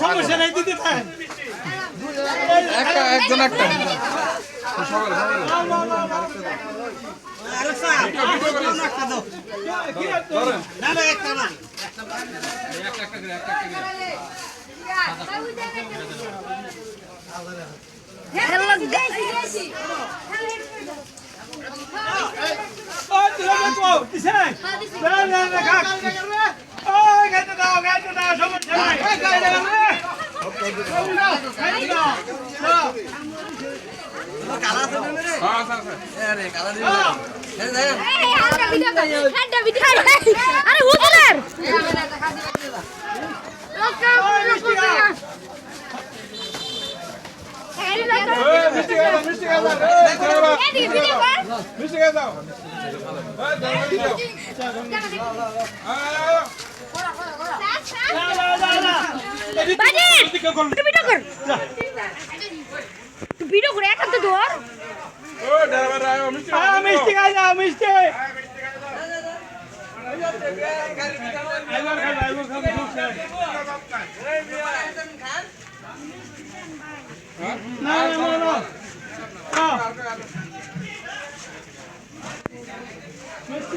সমস্যা নাই দিতে থাকেন একটা একজন একটা কিসে আরে এখন তো দৌড় হ্যাঁ, মিষ্টি খাই যাও মিষ্টি। হ্যাঁ, মিষ্টি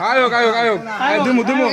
আয়ো আয়ো আয়ো দুমু দুমু।